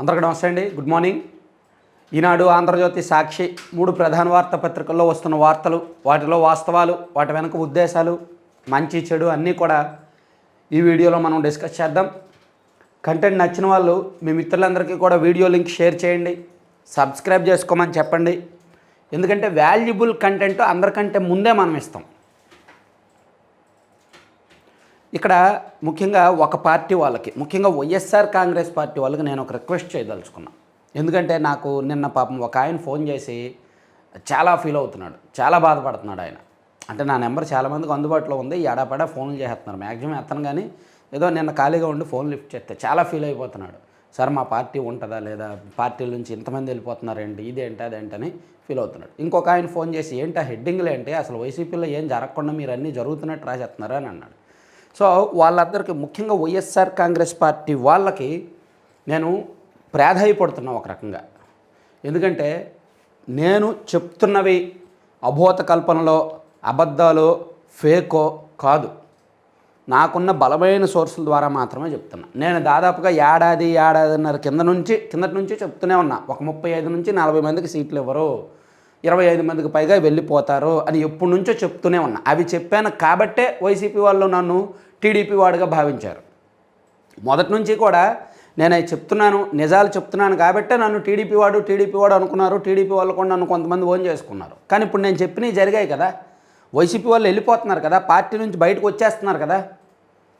అందరికీ నమస్తే అండి. Good morning. ఈనాడు ఆంధ్రజ్యోతి సాక్షి మూడు ప్రధాన వార్తాపత్రికల్లో వస్తున్న వార్తలు వాటిలో వాస్తవాలు వాటి వెనుక ఉద్దేశాలు మంచి చెడు అన్నీ కూడా ఈ వీడియోలో మనం డిస్కస్ చేద్దాం. కంటెంట్ నచ్చిన వాళ్ళు మీ మిత్రులందరికీ కూడా వీడియో లింక్ షేర్ చేయండి. సబ్స్క్రైబ్ చేసుకోమని చెప్పండి. ఎందుకంటే వాల్యుబుల్ కంటెంట్ అందరికంటే ముందే మనం ఇస్తాం. ఇక్కడ ముఖ్యంగా ఒక పార్టీ వాళ్ళకి ముఖ్యంగా వైఎస్ఆర్ కాంగ్రెస్ పార్టీ వాళ్ళకి నేను ఒక రిక్వెస్ట్ చేయదలుచుకున్నా. ఎందుకంటే నాకు నిన్న పాపం ఒక ఆయన ఫోన్ చేసి చాలా ఫీల్ అవుతున్నాడు చాలా బాధపడుతున్నాడు ఆయన. అంటే నా నెంబర్ చాలామందికి అందుబాటులో ఉంది ఎడాపడా ఫోన్లు చేస్తున్నారు మ్యాక్సిమం ఎత్తను కానీ ఏదో నిన్న ఖాళీగా ఉండి ఫోన్ లిఫ్ట్ చేస్తే చాలా ఫీల్ అయిపోతున్నాడు. సార్ మా పార్టీ ఉంటుందా లేదా? పార్టీల నుంచి ఇంతమంది వెళ్ళిపోతున్నారేంటి ఇదేంటి అదేంటని ఫీల్ అవుతున్నాడు. ఇంకొక ఆయన ఫోన్ చేసి ఏంటి ఆ హెడ్డింగ్లు ఏంటి? అసలు వైసీపీలో ఏం జరగకుండా మీరు అన్నీ జరుగుతున్నట్టు రాసేస్తున్నారా అని అన్నాడు. సో వాళ్ళందరికీ ముఖ్యంగా వైఎస్ఆర్ కాంగ్రెస్ పార్టీ వాళ్ళకి నేను ప్రాధాయపడుతున్నా ఒక రకంగా. ఎందుకంటే నేను చెప్తున్నవి అభూత కల్పనలో అబద్ధాలు ఫేకో కాదు. నాకున్న బలమైన సోర్సుల ద్వారా మాత్రమే చెప్తున్నా. నేను దాదాపుగా ఏడాది ఏడాదిన్నర కింద నుంచి కిందటి నుంచి చెప్తూనే ఉన్నా. ఒక ముప్పై ఐదు నుంచి నలభై మందికి సీట్లు ఇవ్వరు. ఇరవై ఐదు మందికి పైగా వెళ్ళిపోతారు అని ఎప్పటి నుంచో చెప్తూనే ఉన్నా. అవి చెప్పాను కాబట్టే వైసీపీ వాళ్ళు నన్ను టీడీపీ వాడుగా భావించారు. మొదటి నుంచి కూడా నేను చెప్తున్నాను నిజాలు చెప్తున్నాను కాబట్టే నన్ను టీడీపీ వాడు టీడీపీ వాడు అనుకున్నారు టీడీపీ వాళ్ళు కూడా నన్ను కొంతమంది ఓన్ చేసుకున్నారు. కానీ ఇప్పుడు నేను చెప్పినవి జరిగాయి కదా. వైసీపీ వాళ్ళు వెళ్ళిపోతున్నారు కదా పార్టీ నుంచి బయటకు వచ్చేస్తున్నారు కదా.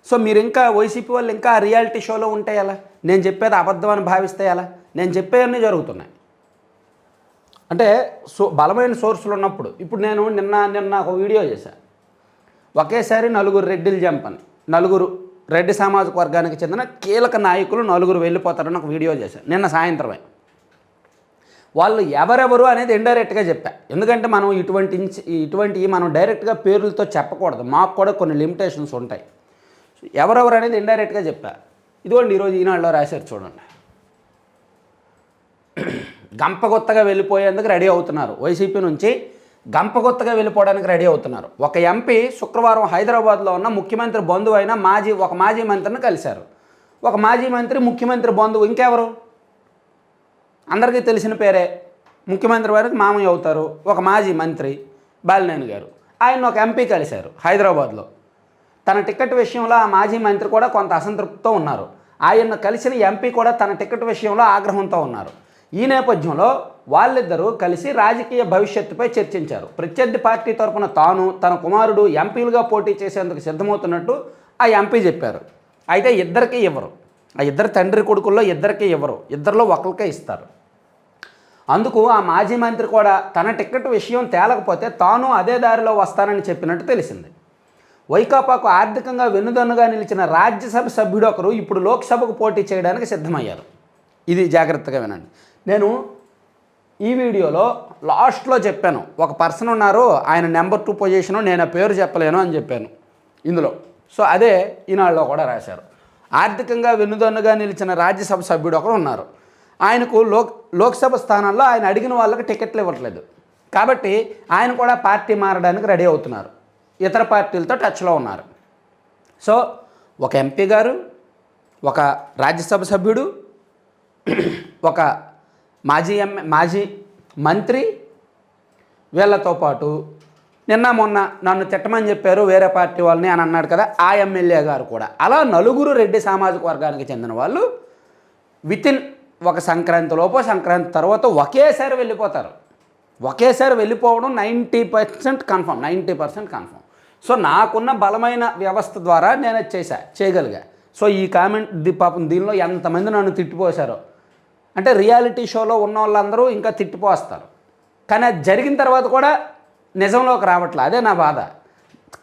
సో మీరు ఇంకా వైసీపీ వాళ్ళు ఇంకా రియాలిటీ షోలో ఉంటే ఎలా? నేను చెప్పేది అబద్ధం అని భావిస్తే ఎలా? నేను చెప్పేవన్నీ జరుగుతున్నాయి. అంటే సో బలమైన సోర్సులు ఉన్నప్పుడు ఇప్పుడు నేను నిన్న నిన్న ఒక వీడియో చేశాను ఒకేసారి నలుగురు రెడ్డిలు చంపని నలుగురు రెడ్డి సామాజిక వర్గానికి చెందిన కీలక నాయకులు నలుగురు వెళ్ళిపోతారని ఒక వీడియో చేశాను. నిన్న సాయంత్రమే. వాళ్ళు ఎవరెవరు అనేది ఇండైరెక్ట్గా చెప్పా. ఎందుకంటే మనం ఇటువంటి ఇటువంటి మనం డైరెక్ట్గా పేర్లతో చెప్పకూడదు. మాకు కూడా కొన్ని లిమిటేషన్స్ ఉంటాయి. ఎవరెవరు అనేది ఇండైరెక్ట్గా చెప్పా. ఇదిగోండి ఈరోజు ఈనాడులో రాశారు చూడండి. గంపగొత్తగా వెళ్ళిపోయేందుకు రెడీ అవుతున్నారు. వైసీపీ నుంచి గంపగొత్తగా వెళ్ళిపోవడానికి రెడీ అవుతున్నారు. ఒక ఎంపీ శుక్రవారం హైదరాబాద్లో ఉన్న ముఖ్యమంత్రి బంధువు అయిన మాజీ ఒక మాజీ మంత్రిని కలిశారు. ఒక మాజీ మంత్రి ముఖ్యమంత్రి బంధువు ఇంకెవరు? అందరికీ తెలిసిన పేరే ముఖ్యమంత్రి వారికి మామయ్య అవుతారు ఒక మాజీ మంత్రి బాలినేని గారు. ఆయన ఒక ఎంపీ కలిశారు హైదరాబాద్లో. తన టికెట్ విషయంలో ఆ మాజీ మంత్రి కూడా కొంత అసంతృప్తితో ఉన్నారు. ఆయన కలిసిన ఎంపీ కూడా తన టికెట్ విషయంలో ఆగ్రహంతో ఉన్నారు. ఈ నేపథ్యంలో వాళ్ళిద్దరూ కలిసి రాజకీయ భవిష్యత్తుపై చర్చించారు. ప్రత్యర్థి పార్టీ తరపున తాను తన కుమారుడు ఎంపీలుగా పోటీ చేసేందుకు సిద్ధమవుతున్నట్టు ఆ ఎంపీ చెప్పారు. అయితే ఇద్దరికీ ఇవ్వరు. ఆ ఇద్దరు తండ్రి కొడుకుల్లో ఇద్దరికీ ఇవ్వరు. ఇద్దరిలో ఒకరికే ఇస్తారు. అందుకు ఆ మాజీ మంత్రి కూడా తన టికెట్ విషయం తేలకపోతే తాను అదే దారిలో వస్తానని చెప్పినట్టు తెలిసింది. వైకాపాకు ఆర్థికంగా వెన్నుదన్నుగా నిలిచిన రాజ్యసభ సభ్యుడు ఒకరు ఇప్పుడు లోక్సభకు పోటీ చేయడానికి సిద్ధమయ్యారు. ఇది జాగ్రత్తగా వినండి. నేను ఈ వీడియోలో లాస్ట్లో చెప్పాను. ఒక పర్సన్ ఉన్నారు ఆయన నెంబర్ టూ పొజిషను నేను పేరు చెప్పలేను అని చెప్పాను. ఇందులో. సో అదే ఈనాళ్ళలో కూడా రాశారు. ఆర్థికంగా వెన్నుదన్నుగా నిలిచిన రాజ్యసభ సభ్యుడు ఒకరు ఉన్నారు. ఆయనకు లోక్ లోక్సభ స్థానాల్లో ఆయన అడిగిన వాళ్ళకి టికెట్లు ఇవ్వట్లేదు. కాబట్టి ఆయన కూడా పార్టీ మారడానికి రెడీ అవుతున్నారు. ఇతర పార్టీలతో టచ్లో ఉన్నారు. సో ఒక ఎంపీ గారు ఒక రాజ్యసభ సభ్యుడు ఒక మాజీ ఎం మాజీ మంత్రి వీళ్ళతో పాటు నిన్న మొన్న నన్ను తిట్టమని చెప్పారు వేరే పార్టీ వాళ్ళని అని అన్నాడు కదా ఆ ఎమ్మెల్యే గారు కూడా. అలా నలుగురు రెడ్డి సామాజిక వర్గానికి చెందిన వాళ్ళు వితిన్ ఒక సంక్రాంతి లోపు సంక్రాంతి తర్వాత ఒకేసారి వెళ్ళిపోతారు. ఒకేసారి వెళ్ళిపోవడం ninety percent confirm ninety percent confirm. So నాకున్న బలమైన వ్యవస్థ ద్వారా నేను చేశా చేయగలిగా. సో ఈ కామెంట్ పాపం దీనిలో ఎంతమంది నన్ను తిట్టిపోసారో అంటే రియాలిటీ షోలో ఉన్న వాళ్ళందరూ ఇంకా తిట్టిపోస్తారు. కానీ అది జరిగిన తర్వాత కూడా నిజంలోకి రావట్లే. అదే నా బాధ.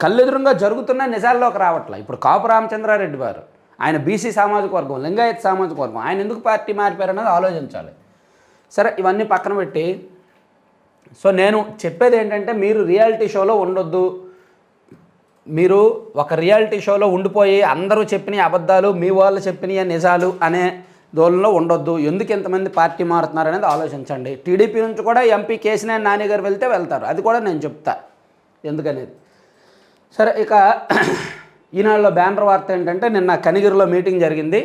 కళ్ళెదురుగా జరుగుతున్న నిజాల్లోకి రావట్లే. ఇప్పుడు కాపు రామచంద్రారెడ్డి వారు ఆయన బీసీ సామాజిక వర్గం లింగాయత్ సామాజిక వర్గం ఆయన ఎందుకు పార్టీ మారిపోయారన్నది ఆలోచించాలి. సరే ఇవన్నీ పక్కన పెట్టి సో నేను చెప్పేది ఏంటంటే మీరు రియాలిటీ షోలో ఉండొద్దు. మీరు ఒక రియాలిటీ షోలో ఉండిపోయి అందరూ చెప్పిన అబద్ధాలు మీ వాళ్ళు చెప్పిన నిజాలు అనే దోలంలో ఉండొద్దు. ఎందుకు ఎంతమంది పార్టీ మారుతున్నారు అనేది ఆలోచించండి. టీడీపీ నుంచి కూడా ఎంపీ కేసినేని నాని గారు వెళ్తే వెళ్తారు. అది కూడా నేను చెప్తా. ఎందుకనేది? సరే ఇక ఈనాడులో బ్యానర్ వార్త ఏంటంటే నిన్న కనిగిరిలో మీటింగ్ జరిగింది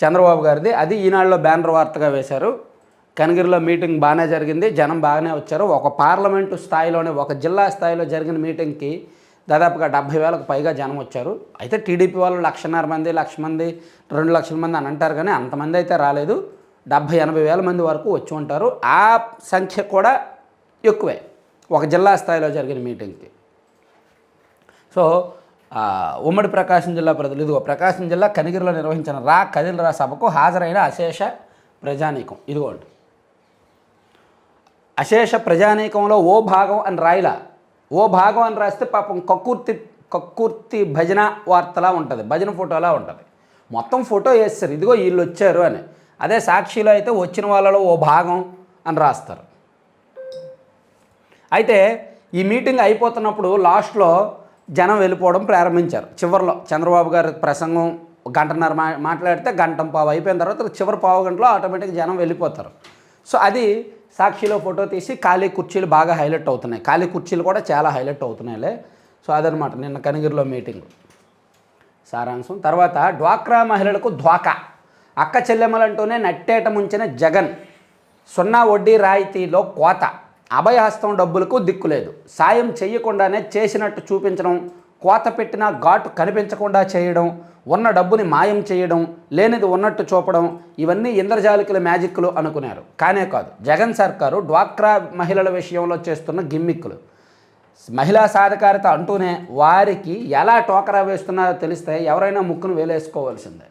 చంద్రబాబు గారిది. అది ఈనాడులో బ్యానర్ వార్తగా వేశారు. కనగిరిలో మీటింగ్ బాగానే జరిగింది. జనం బాగానే వచ్చారు. ఒక పార్లమెంటు స్థాయిలోనే ఒక జిల్లా స్థాయిలో జరిగిన మీటింగ్కి దాదాపుగా డెబ్బై వేలకు పైగా జనం వచ్చారు. అయితే టీడీపీ వాళ్ళు లక్షన్నర మంది లక్ష మంది రెండు లక్షల మంది అని అంటారు కానీ అంతమంది అయితే రాలేదు. డెబ్బై ఎనభై వేల మంది వరకు వచ్చి ఉంటారు. ఆ సంఖ్య కూడా ఎక్కువే. ఒక జిల్లా స్థాయిలో జరిగిన మీటింగ్కి. సో ఉమ్మడి ప్రకాశం జిల్లా ప్రజలు ఇదిగో ప్రకాశం జిల్లా కనిగిరిలో నిర్వహించిన రా కదిలరా సభకు హాజరైన అశేష ప్రజానీకం. ఇదిగోండి. అశేష ప్రజానీకంలో ఓ భాగం అని రాయిలా ఓ భాగం అని రాస్తే పాపం కక్కుర్తి కక్కుర్తి భజన వార్తలా ఉంటుంది భజన ఫోటోలా ఉంటుంది. మొత్తం ఫోటో వేస్తారు ఇదిగో వీళ్ళు వచ్చారు అని. అదే సాక్షిలో అయితే వచ్చిన వాళ్ళలో ఓ భాగం అని రాస్తారు. అయితే ఈ మీటింగ్ అయిపోతున్నప్పుడు లాస్ట్లో జనం వెళ్ళిపోవడం ప్రారంభించారు. చివరిలో చంద్రబాబు గారి ప్రసంగం గంటన్నర మా మాట్లాడితే గంట పావు అయిపోయిన తర్వాత చివరి పావు గంటలో ఆటోమేటిక్ జనం వెళ్ళిపోతారు. సో అది సాక్షిలో ఫోటో తీసి ఖాళీ కుర్చీలు బాగా హైలైట్ అవుతున్నాయి. ఖాళీ కుర్చీలు కూడా చాలా హైలైట్ అవుతున్నాయిలే. సో అదనమాట నిన్న కనిగిరిలో మీటింగ్. సారాంశం. తర్వాత డ్వాక్రా మహిళలకు ధ్వాకా. అక్క చెల్లెమ్మలంటూనే నట్టేట ముంచిన జగన్ సున్నా వడ్డీ రాయితీలో కోత. అభయహస్తం డబ్బులకు దిక్కులేదు సాయం చేయకుండానే చేసినట్టు చూపించడం కోత పెట్టిన ఘాటు కనిపించకుండా చేయడం ఉన్న డబ్బుని మాయం చేయడం లేనిది ఉన్నట్టు చూపడం ఇవన్నీ ఇంద్రజాలికల మ్యాజిక్లు అనుకున్నారు. కానే కాదు జగన్ సర్కారు డ్వాక్రా మహిళల విషయంలో చేస్తున్న గిమ్మిక్కులు. మహిళా సాధికారత అంటూనే వారికి ఎలా టోకరా వేస్తున్నారో తెలిస్తే ఎవరైనా ముక్కును వేలేసుకోవాల్సిందే.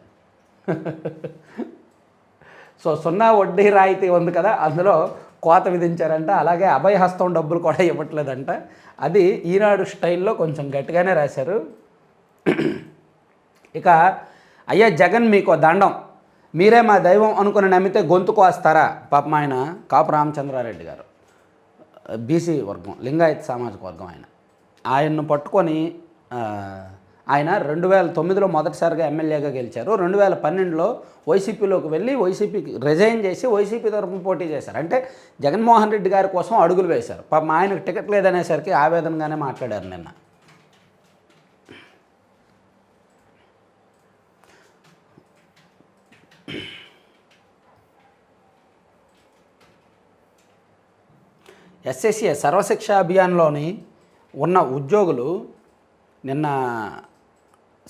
సో సున్నా వడ్డీ రాయితీ ఉంది కదా అందులో కోత విధించారంట. అలాగే అభయహస్తం డబ్బులు కూడా ఇవ్వట్లేదంట. అది ఈనాడు స్టైల్లో కొంచెం గట్టిగానే రాశారు. ఇక అయ్యా జగన్ మీకు దండం. మీరే మా దైవం అనుకుని నమ్మితే గొంతు కోస్తారా? పాపం ఆయన కాపు రామచంద్రారెడ్డి గారు. బీసీ వర్గం లింగాయత్ సామాజిక వర్గం ఆయన. ఆయన్ను పట్టుకొని ఆయన రెండు వేల తొమ్మిదిలో మొదటిసారిగా ఎమ్మెల్యేగా గెలిచారు. రెండు వేల పన్నెండులో వైసీపీలోకి వెళ్ళి వైసీపీకి రిజైన్ చేసి వైసీపీ తరఫున పోటీ చేశారు. అంటే జగన్మోహన్ రెడ్డి గారి కోసం అడుగులు వేశారు. పాపం ఆయనకు టికెట్ లేదనేసరికి ఆవేదనగానే మాట్లాడారు నిన్న. ఎస్ఎస్ఏ సర్వశిక్ష అభియాన్లోని ఉన్న ఉద్యోగులు నిన్న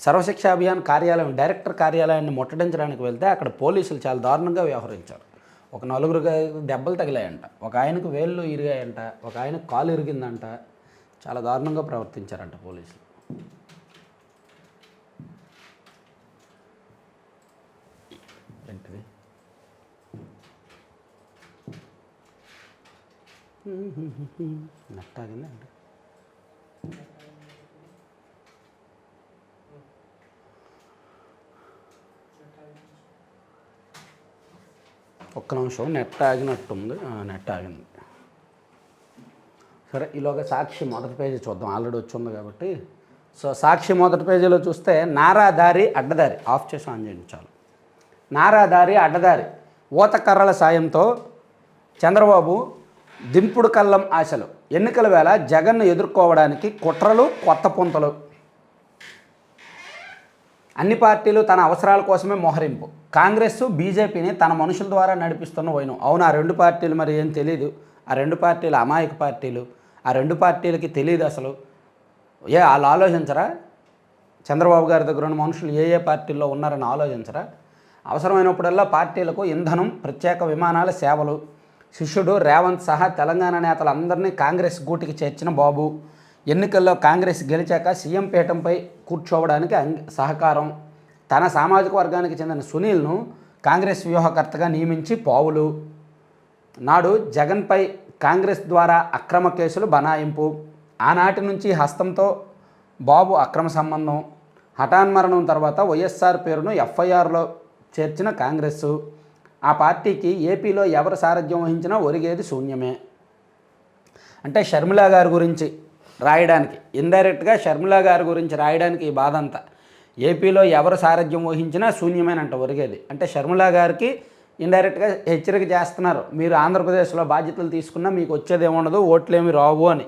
సర్వశిక్ష అభియాన్ కార్యాలయం డైరెక్టర్ కార్యాలయాన్ని ముట్టడించడానికి వెళ్తే అక్కడ పోలీసులు చాలా దారుణంగా వ్యవహరించారు. ఒక నలుగురు దెబ్బలు తగిలాయంట. ఒక ఆయనకు వేళ్ళు ఇరిగాయంట. ఒక ఆయనకు కాలు ఇరిగిందంట. చాలా దారుణంగా ప్రవర్తించారంట పోలీసులు. ఏంటిది? ఒక్క నిమిషం నెట్ ఆగినట్టుంది. నెట్ ఆగింది. సరే ఈలోగా సాక్షి మొదటి పేజీ చూద్దాం. ఆల్రెడీ వచ్చి ఉంది కాబట్టి. సో సాక్షి మొదటి పేజీలో చూస్తే నారాదారి అడ్డదారి. ఆఫ్ చేసి ఆన్ చేయండి చాలు. నారాదారి అడ్డదారి. ఊతకర్రల సాయంతో చంద్రబాబు దింపుడు కళ్ళం ఆశలు. ఎన్నికల వేళ జగన్ను ఎదుర్కోవడానికి కుట్రలు కొత్త పుంతలు. అన్ని పార్టీలు తన అవసరాల కోసమే మోహరింపు. కాంగ్రెస్ బీజేపీని తన మనుషుల ద్వారా నడిపిస్తున్న వైనం. అవును ఆ రెండు పార్టీలు మరి ఏం తెలియదు ఆ రెండు పార్టీలు అమాయక పార్టీలు. ఆ రెండు పార్టీలకి తెలియదు అసలు. ఏ వాళ్ళు ఆలోచించరా? చంద్రబాబు గారి దగ్గర ఉన్న మనుషులు ఏ ఏ పార్టీల్లో ఉన్నారని ఆలోచించరా? అవసరమైనప్పుడల్లా పార్టీలకు ఇంధనం ప్రత్యేక విమానాల సేవలు. శిష్యుడు రేవంత్ సహా తెలంగాణ నేతలందరినీ కాంగ్రెస్ గూటికి చేర్చిన బాబు. ఎన్నికల్లో కాంగ్రెస్ గెలిచాక సీఎం పీఠంపై కూర్చోవడానికి సహకారం. తన సామాజిక వర్గానికి చెందిన సునీల్ను కాంగ్రెస్ వ్యూహకర్తగా నియమించి పావులు. నాడు జగన్పై కాంగ్రెస్ ద్వారా అక్రమ కేసులు బనాయింపు. ఆనాటి నుంచి హస్తంతో బాబు అక్రమ సంబంధం. హఠాన్మరణం తర్వాత వైఎస్ఆర్ పేరును ఎఫ్ఐఆర్లో చేర్చిన కాంగ్రెస్. ఆ పార్టీకి ఏపీలో ఎవరు సారథ్యం వహించినా ఒరిగేది శూన్యమే. అంటే షర్మిల గారి గురించి రాయడానికి ఇండైరెక్ట్గా షర్మిల గారి గురించి రాయడానికి ఈ బాధ అంతా ఏపీలో ఎవరు సారథ్యం వహించినా శూన్యమైన అంట ఒరిగేది. అంటే షర్మిల గారికి ఇండైరెక్ట్గా హెచ్చరిక చేస్తున్నారు. మీరు ఆంధ్రప్రదేశ్లో బాధ్యతలు తీసుకున్నా మీకు వచ్చేది ఏముండదు ఓట్లేమి రావు అని.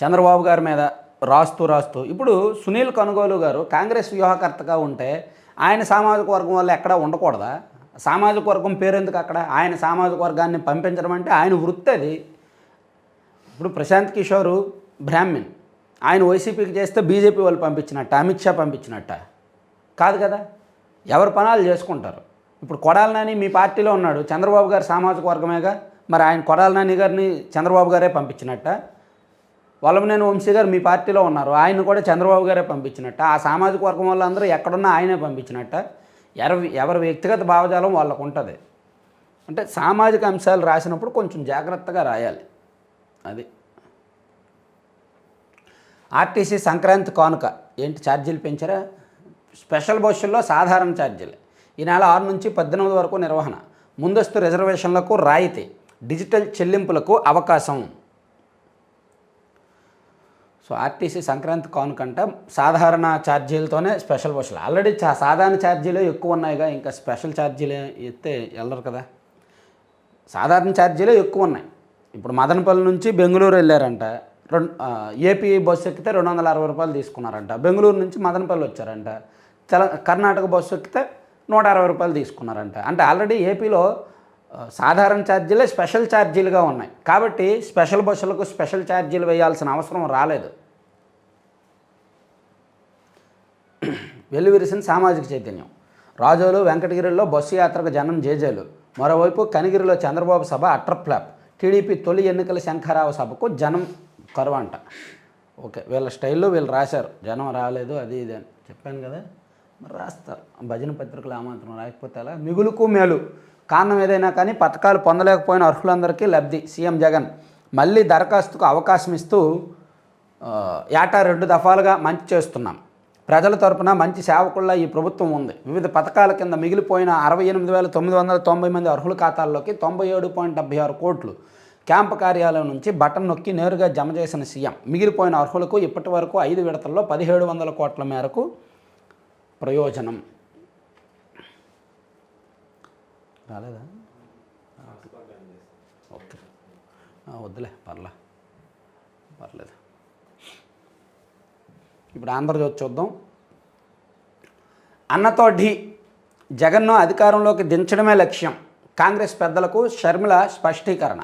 చంద్రబాబు గారి మీద రాస్తూ రాస్తూ ఇప్పుడు సునీల్ కనుగోలు గారు కాంగ్రెస్ వ్యూహకర్తగా ఉంటే ఆయన సామాజిక వర్గం వల్ల ఎక్కడ ఉండకూడదా? సామాజిక వర్గం పేరెందుకు అక్కడ? ఆయన సామాజిక వర్గాన్ని పంపించడం అంటే ఆయన వృత్తి అది. ఇప్పుడు ప్రశాంత్ కిషోర్ బ్రాహ్మణ్. ఆయన వైసీపీకి చేస్తే బీజేపీ వాళ్ళు పంపించినట్ట అమిత్ షా పంపించినట్ట. కాదు కదా? ఎవరి పనాలు చేసుకుంటారు? ఇప్పుడు కొడాల నాని మీ పార్టీలో ఉన్నాడు చంద్రబాబు గారు సామాజిక వర్గమేగా మరి ఆయన కొడాల నాని గారిని చంద్రబాబు గారే పంపించినట్ట. వల్లభనేని వంశీ గారు మీ పార్టీలో ఉన్నారు ఆయన కూడా చంద్రబాబు గారే పంపించినట్ట. ఆ సామాజిక వర్గం వాళ్ళందరూ ఎక్కడున్నా ఆయనే పంపించినట్ట. ఎవరి ఎవరి వ్యక్తిగత భావజాలం వాళ్ళకు ఉంటుంది అంటే సామాజిక అంశాలు రాసినప్పుడు కొంచెం జాగ్రత్తగా రాయాలి. అది. ఆర్టీసీ సంక్రాంతి కానుక. ఏంటి ఛార్జీలు పెంచారా? స్పెషల్ బస్సుల్లో సాధారణ ఛార్జీలు. ఈ నెల ఆరు నుంచి పద్దెనిమిది వరకు నిర్వహణ. ముందస్తు రిజర్వేషన్లకు రాయితీ. డిజిటల్ చెల్లింపులకు అవకాశం. సో ఆర్టీసీ సంక్రాంతి కానుకంట సాధారణ ఛార్జీలతోనే స్పెషల్ బస్సులు ఆల్రెడీ చా సాధారణ ఛార్జీలే ఎక్కువ ఉన్నాయిగా. ఇంకా స్పెషల్ ఛార్జీలు ఎత్తే వెళ్ళరు కదా. సాధారణ ఛార్జీలే ఎక్కువ ఉన్నాయి. ఇప్పుడు మదనపల్లి నుంచి బెంగళూరు వెళ్ళారంట. రెండు ఏపీ బస్సు ఎక్కితే రెండు వందల అరవై రూపాయలు తీసుకున్నారంట. బెంగళూరు నుంచి మదనపల్లి వచ్చారంట. తెల కర్ణాటక బస్సు ఎక్కితే నూట అరవై రూపాయలు తీసుకున్నారంట. అంటే ఆల్రెడీ ఏపీలో సాధారణ ఛార్జీలే స్పెషల్ ఛార్జీలుగా ఉన్నాయి. కాబట్టి స్పెషల్ బస్సులకు స్పెషల్ ఛార్జీలు వేయాల్సిన అవసరం రాలేదు. వెల్లువిరిసిన సామాజిక చైతన్యం. రాజోలు వెంకటగిరిలో బస్సు యాత్రకు జనం జేజేలు. మరోవైపు కనిగిరిలో చంద్రబాబు సభ అట్రప్లాప్ టీడీపీ తొలి ఎన్నికల శంఖారావు సభకు జనం కరువంట. ఓకే వీళ్ళ స్టైల్లో వీళ్ళు రాశారు. జనం రాలేదు అది ఇది అని చెప్పాను కదా. మరి రాస్తారు. భజన పత్రికలు ఏమాత్రం రాకపోతే అలా మిగులుకు మేలు. కారణం ఏదైనా కానీ పథకాలు పొందలేకపోయిన అర్హులందరికీ లబ్ధి. సీఎం జగన్ మళ్ళీ దరఖాస్తుకు అవకాశం ఇస్తూ ఏటా రెండు దఫాలుగా మంచి చేస్తున్నాం. ప్రజల తరపున మంచి సేవకుల్లా ఈ ప్రభుత్వం ఉంది. వివిధ పథకాల కింద మిగిలిపోయిన అరవై ఎనిమిది వేల తొమ్మిది వందల తొంభై మంది అర్హుల ఖాతాల్లోకి తొంభై ఏడు పాయింట్ డెబ్బై ఆరు కోట్లు క్యాంపు కార్యాలయం నుంచి బటన్ నొక్కి నేరుగా జమ చేసిన సీఎం. మిగిలిపోయిన అర్హులకు ఇప్పటి వరకు ఐదు విడతల్లో పదిహేడు వందల కోట్ల మేరకు ప్రయోజనం. రాలేదా? ఓకే. వద్దులే పర్లే. పర్లేదు. ఇప్పుడు ఆంధ్రజ్యోతి చూద్దాం. అన్నతో ఢీ జగన్ను అధికారంలోకి దించడమే లక్ష్యం. కాంగ్రెస్ పెద్దలకు షర్మిల స్పష్టీకరణ.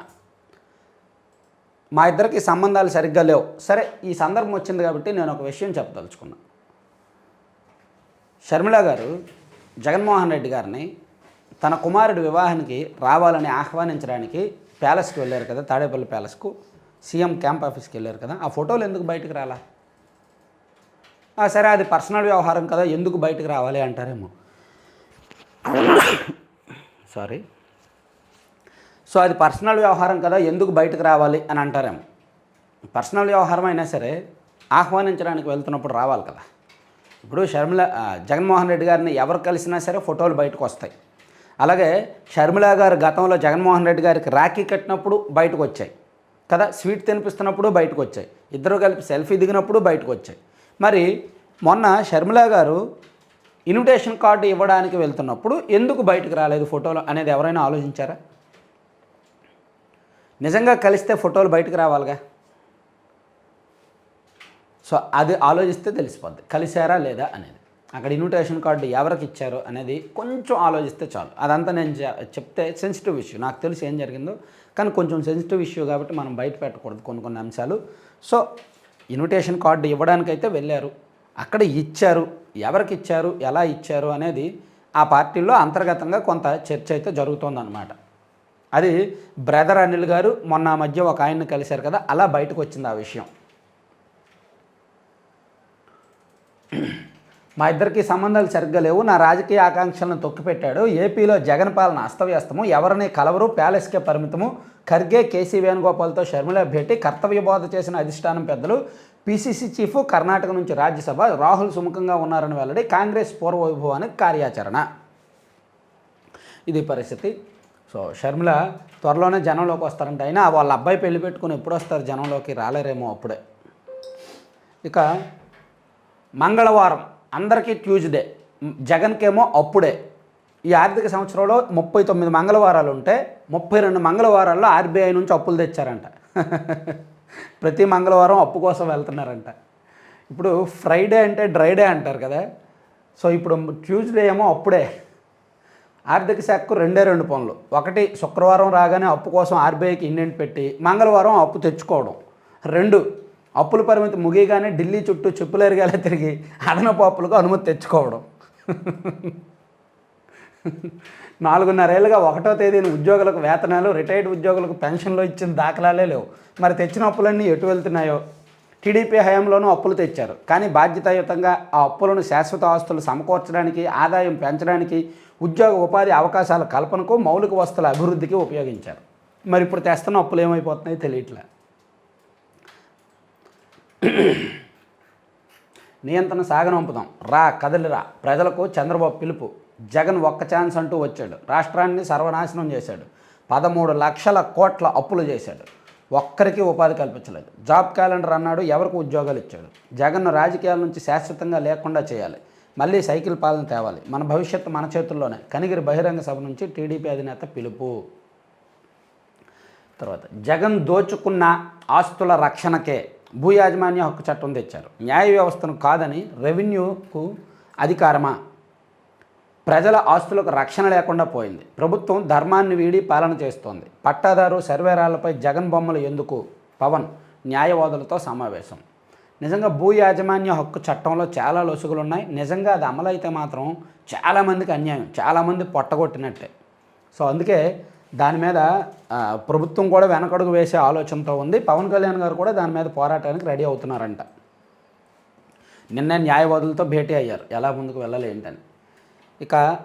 మా ఇద్దరికి సంబంధాలు సరిగ్గా లేవు. సరే ఈ సందర్భం వచ్చింది కాబట్టి నేను ఒక విషయం చెప్పదలుచుకున్నా. షర్మిల గారు జగన్మోహన్ రెడ్డి గారిని తన కుమారుడి వివాహానికి రావాలని ఆహ్వానించడానికి ప్యాలెస్కి వెళ్ళారు కదా తాడేపల్లి ప్యాలెస్కు. సీఎం క్యాంప్ ఆఫీస్కి వెళ్ళారు కదా. ఆ ఫోటోలు ఎందుకు బయటకు రాలా? సరే అది పర్సనల్ వ్యవహారం కదా ఎందుకు బయటకు రావాలి? అంటారేమో. సారీ. సో అది పర్సనల్ వ్యవహారం కదా ఎందుకు బయటకు రావాలి? అని అంటారేమో. పర్సనల్ వ్యవహారం అయినా సరే ఆహ్వానించడానికి వెళ్తున్నప్పుడు రావాలి కదా. ఇప్పుడు షర్మిల జగన్మోహన్ రెడ్డి గారిని ఎవరు కలిసినా సరే ఫోటోలు బయటకు వస్తాయి. అలాగే షర్మిల గారు గతంలో జగన్మోహన్ రెడ్డి గారికి రాఖీ కట్టినప్పుడు బయటకు వచ్చాయి కదా స్వీట్ తినిపిస్తున్నప్పుడు బయటకు వచ్చాయి. ఇద్దరు కలిపి సెల్ఫీ దిగినప్పుడు బయటకు వచ్చాయి. మరి మొన్న షర్మిల గారు ఇన్విటేషన్ కార్డు ఇవ్వడానికి వెళ్తున్నప్పుడు ఎందుకు బయటకు రాలేదు ఫోటోలు అనేది ఎవరైనా ఆలోచించారా? నిజంగా కలిస్తే ఫోటోలు బయటకు రావాలిగా? సో అది ఆలోచిస్తే తెలిసిపోద్ది. కలిశారా లేదా అనేది. అక్కడ ఇన్విటేషన్ కార్డు ఎవరికి ఇచ్చారు అనేది కొంచెం ఆలోచిస్తే చాలు. అదంతా నేను చెప్తే సెన్సిటివ్ ఇష్యూ నాకు తెలిసి ఏం జరిగిందో. కానీ కొంచెం సెన్సిటివ్ ఇష్యూ కాబట్టి మనం బయట పెట్టకూడదు కొన్ని కొన్ని అంశాలు. సో ఇన్విటేషన్ కార్డు ఇవ్వడానికైతే వెళ్ళారు. అక్కడ ఇచ్చారు. ఎవరికి ఇచ్చారు? ఎలా ఇచ్చారు? అనేది ఆ పార్టీలో అంతర్గతంగా కొంత చర్చ అయితే జరుగుతోందన్నమాట. అది బ్రదర్ అనిల్ గారు మొన్న మధ్య ఒక ఆయన్ని కలిశారు కదా అలా బయటకు వచ్చింది ఆ విషయం. మా ఇద్దరికి సంబంధాలు సరిగ్గా లేవు. నా రాజకీయ ఆకాంక్షలను తొక్కిపెట్టాడు. ఏపీలో జగన్ పాలన అస్తవ్యస్తము. ఎవరిని కలవరు ప్యాలెస్కే పరిమితము. ఖర్గే కేసీ వేణుగోపాల్తో షర్మిల భేటీ. కర్తవ్య బోధ చేసిన అధిష్టానం పెద్దలు పీసీసీ చీఫ్ కర్ణాటక నుంచి రాజ్యసభ. రాహుల్ సుముఖంగా ఉన్నారని వెల్లడి కాంగ్రెస్ పూర్వవైభవానికి కార్యాచరణ. ఇది పరిస్థితి. సో షర్మిల త్వరలోనే జనంలోకి వస్తారంట అయినా వాళ్ళ అబ్బాయి పెళ్ళి పెట్టుకుని ఎప్పుడు వస్తారు జనంలోకి రాలేరేమో అప్పుడే. ఇక మంగళవారం. అందరికీ ట్యూస్డే. జగన్కేమో అప్పుడే. ఈ ఆర్థిక సంవత్సరంలో ముప్పై తొమ్మిది మంగళవారాలు ఉంటే ముప్పై రెండు మంగళవారాల్లో ఆర్బీఐ నుంచి అప్పులు తెచ్చారంట. ప్రతి మంగళవారం అప్పు కోసం వెళ్తున్నారంట. ఇప్పుడు ఫ్రైడే అంటే డ్రైడే అంటారు కదా. సో ఇప్పుడు ట్యూస్డే ఏమో అప్పుడే. ఆర్థిక శాఖకు రెండే రెండు పనులు. ఒకటి శుక్రవారం రాగానే అప్పు కోసం ఆర్బీఐకి ఇండెంట్ పెట్టి మంగళవారం అప్పు తెచ్చుకోవడం. రెండు అప్పుల పరిమితి ముగియగానే ఢిల్లీ చుట్టూ చెప్పులేరుగాలే తిరిగి అదనపు అప్పులకు అనుమతి తెచ్చుకోవడం. నాలుగున్నరేళ్ళుగా ఒకటో తేదీన ఉద్యోగులకు వేతనాలు రిటైర్డ్ ఉద్యోగులకు పెన్షన్లు ఇచ్చిన దాఖలాలే లేవు. మరి తెచ్చిన అప్పులన్నీ ఎటు వెళ్తున్నాయో? టీడీపీ హయాంలోనూ అప్పులు తెచ్చారు. కానీ బాధ్యతాయుతంగా ఆ అప్పులను శాశ్వత ఆస్తులు సమకూర్చడానికి ఆదాయం పెంచడానికి ఉద్యోగ ఉపాధి అవకాశాల కల్పనకు మౌలిక వస్తువుల అభివృద్ధికి ఉపయోగించారు. మరి ఇప్పుడు తెస్తున్న అప్పులు ఏమైపోతున్నాయో తెలియట్లే. నియంత్రణ సాగనంపుదాం రా కదలిరా ప్రజలకు చంద్రబాబు పిలుపు. జగన్ ఒక్క ఛాన్స్ అంటూ వచ్చాడు. రాష్ట్రాన్ని సర్వనాశనం చేశాడు. పదమూడు లక్షల కోట్ల అప్పులు చేశాడు. ఒక్కరికి ఉపాధి కల్పించలేదు. జాబ్ క్యాలెండర్ అన్నాడు ఎవరికి ఉద్యోగాలు ఇచ్చాడు? జగన్ రాజకీయాల నుంచి శాశ్వతంగా లేకుండా చేయాలి. మళ్ళీ సైకిల్ పాలన తేవాలి. మన భవిష్యత్తు మన చేతుల్లోనే. కనిగిరి బహిరంగ సభ నుంచి టీడీపీ అధినేత పిలుపు. తర్వాత జగన్ దోచుకున్న ఆస్తుల రక్షణకే భూ యాజమాన్య హక్కు చట్టం తెచ్చారు. న్యాయ వ్యవస్థను కాదని రెవెన్యూకు అధికారమా? ప్రజల ఆస్తులకు రక్షణ లేకుండా పోయింది. ప్రభుత్వం ధర్మాన్ని వీడి పాలన చేస్తోంది. పట్టాదారు సర్వేరాలపై జగన్ బొమ్మలు ఎందుకు? పవన్ న్యాయవాదులతో సమావేశం. నిజంగా భూ యాజమాన్య హక్కు చట్టంలో చాలా లొసుగులు ఉన్నాయి నిజంగా అది అమలైతే మాత్రం చాలామందికి అన్యాయం. చాలామంది పొట్టగొట్టినట్టే. సో అందుకే దాని మీద ప్రభుత్వం కూడా వెనకడుగు వేసే ఆలోచనతో ఉంది. పవన్ కళ్యాణ్ గారు కూడా దాని మీద పోరాటానికి రెడీ అవుతున్నారంట. నిన్న న్యాయవాదులతో భేటీ అయ్యారు. ఎలా ముందుకు వెళ్ళాలి ఏంటని. ఇక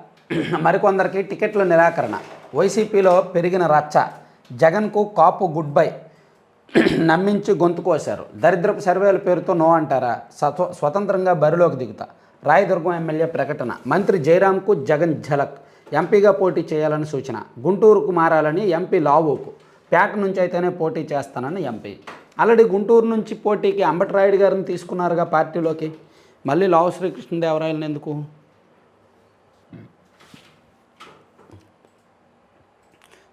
మరికొందరికి టికెట్ల నిరాకరణ. వైసీపీలో పెరిగిన రచ్చ. జగన్కు కాపు గుడ్ బై నమ్మించి గొంతు కోశారు. దరిద్రపు సర్వేల పేరుతో నో అంటారా? స్వతంత్రంగా బరిలోకి దిగుతా. రాయదుర్గం ఎమ్మెల్యే ప్రకటన. మంత్రి జయరాంకు జగన్ ఝలక్. ఎంపీగా పోటీ చేయాలని సూచన. గుంటూరుకు మారాలని ఎంపీ లావోకు. పేట నుంచి అయితేనే పోటీ చేస్తానని ఎంపీ. ఆల్రెడీ గుంటూరు నుంచి పోటీకి అంబటరాయుడు గారిని తీసుకున్నారుగా పార్టీలోకి. మళ్ళీ లావు శ్రీకృష్ణదేవరాయలను ఎందుకు?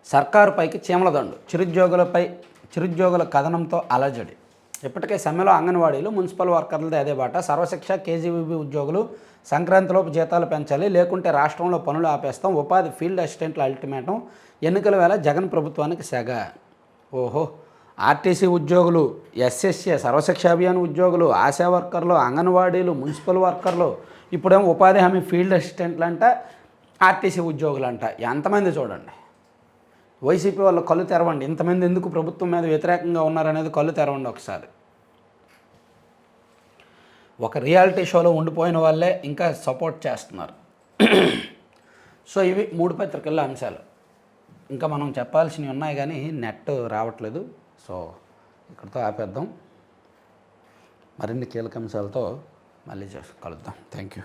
సర్కారుపైకి చీమలదండు. చిరుద్యోగులపై చిరుద్యోగుల కథనంతో అలజడి. ఇప్పటికే సమ్మెలో అంగన్వాడీలు మున్సిపల్ వర్కర్లది అదే బాట. సర్వశిక్ష కేజీబీబీ ఉద్యోగులు సంక్రాంతిలోపు జీతాలు పెంచాలి లేకుంటే రాష్ట్రంలో పనులు ఆపేస్తాం. ఉపాధి ఫీల్డ్ అసిస్టెంట్ల అల్టిమేటం ఎన్నికల వేళ జగన్ ప్రభుత్వానికి సెగ. ఓహో ఆర్టీసీ ఉద్యోగులు ఎస్ఎస్ఏ సర్వశిక్ష అభియాన్ ఉద్యోగులు ఆశా వర్కర్లు అంగన్వాడీలు మున్సిపల్ వర్కర్లు ఇప్పుడేమో ఉపాధి హామీ ఫీల్డ్ అసిస్టెంట్లు అంట ఆర్టీసీ ఉద్యోగులు అంట ఎంతమంది చూడండి. వైసీపీ వాళ్ళు కళ్ళు తెరవండి. ఇంతమంది ఎందుకు ప్రభుత్వం మీద వ్యతిరేకంగా ఉన్నారనేది కళ్ళు తెరవండి ఒకసారి. ఒక రియాలిటీ షోలో ఉండిపోయిన వాళ్ళే ఇంకా సపోర్ట్ చేస్తున్నారు. సో ఇవి మూడు పత్రికల్లో అంశాలు. ఇంకా మనం చెప్పాల్సినవి ఉన్నాయి కానీ నెట్ రావట్లేదు. సో ఇక్కడితో ఆపేద్దాం. మరిన్ని కీలక అంశాలతో మళ్ళీ కలుద్దాం. Thank you